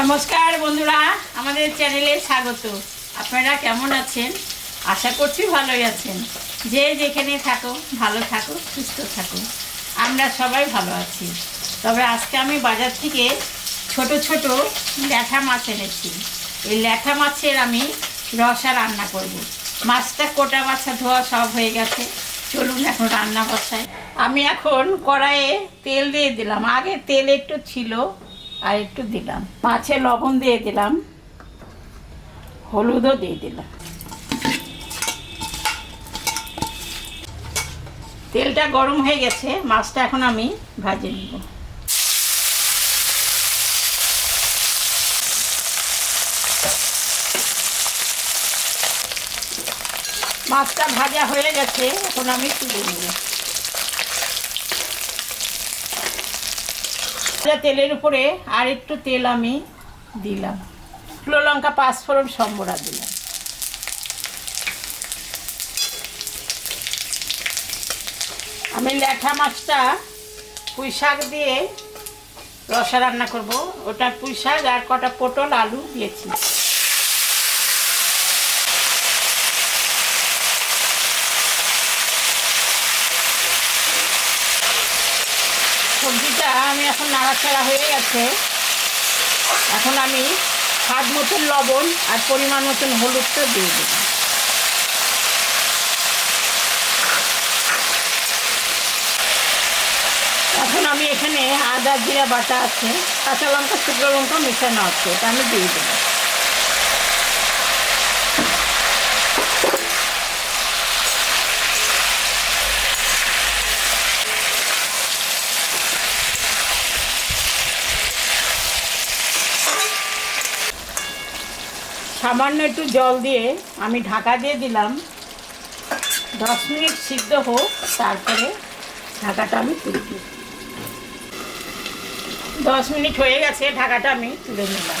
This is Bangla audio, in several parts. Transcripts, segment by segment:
নমস্কার বন্ধুরা, আমাদের চ্যানেলে স্বাগত। আপনারা কেমন আছেন? আশা করছি ভালোই আছেন। যে যেখানে থাকো, ভালো থাকো, সুস্থ থাকো। আমরা সবাই ভালো আছি। তবে আজকে আমি বাজার থেকে ছোট ছোট ল্যাঠা মাছ এনেছি। এই ল্যাঠা মাছের আমি রসা রান্না করব। মাছটা কোটা বাছা ধোয়া সব হয়ে গেছে। চলুন এখন রান্না বসাই। আমি এখন কড়াইয়ে তেল দিয়ে দিলাম। আগে তেল একটু ছিল আর একটু দিলাম। মাছে লবণ দিয়ে দিলাম। হলুদও দিয়ে দিলাম। তেলটা গরম হয়ে গেছে, মাছটা এখন আমি ভাজে নিব। মাছটা ভাজা হয়ে গেছে, এখন আমি তুলে নিব। ভাজা তেলের উপরে আর একটু তেল আমি দিলাম। শুকনো লঙ্কা পাঁচ পাঁচফোড়ন, সম্বরা দিলাম। আমি ল্যাঠা মাছটা পুঁই শাক দিয়ে রসা রান্না করব। ওটা পুঁই শাক আর কটা পটল, আলু দিয়েছি। আমি এখন নাড়াচাড়া হয়ে গেছে। এখন আমি স্বাদ মতন লবণ আর পরিমাণ মতন হলুদটা দিয়ে দেব। এখন আমি এখানে আদা, জিরা বাটা আছে, কাঁচা লঙ্কা, শুকনো লঙ্কা মেশানো আছে, এটা আমি দিয়ে দেবো। সামান্য একটু জল দিয়ে আমি ঢাকা দিয়ে দিলাম। দশ মিনিট সিদ্ধ হোক, তারপরে ঢাকাটা আমি তুলে দিই দশ মিনিট হয়ে গেছে, ঢাকাটা আমি তুলে নিলাম।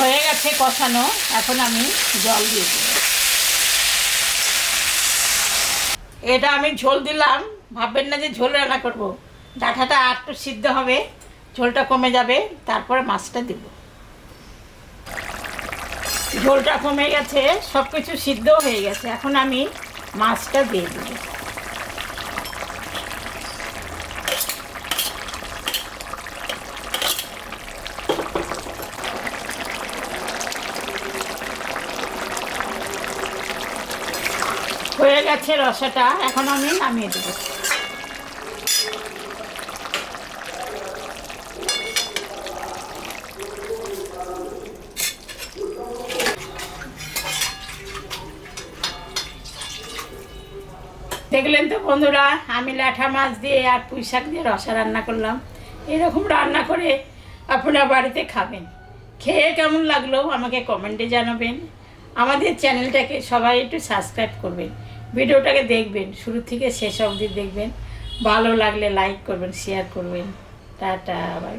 হয়ে গেছে কষানো, এখন আমি জল দিয়ে দিই এটা আমি ঝোল দিলাম। ভাববেন না যে ঝোল রান্না করব। ডাঁটাটা একটু সিদ্ধ হবে, ঝোলটা কমে যাবে, তারপরে মাছটা দেব। ঝোলটা কমে গেছে সব কিছু সিদ্ধ হয়ে গেছে। এখন আমি মাছটা দিয়ে দেব। হয়ে গেছে রসাটা, এখন আমি নামিয়ে দেবো। দেখলেন তো বন্ধুরা, আমি ল্যাঠা মাছ দিয়ে আর পুঁই শাক দিয়ে রসা রান্না করলাম। এরকম রান্না করে আপনারা বাড়িতে খাবেন। খেয়ে কেমন লাগল আমাকে কমেন্টে জানাবেন। আমাদের চ্যানেলটাকে সবাই একটু সাবস্ক্রাইব করবেন। ভিডিওটাকে দেখবেন, শুরু থেকে শেষ অবধি দেখবেন। ভালো লাগলে লাইক করবেন শেয়ার করবেন। Tata bye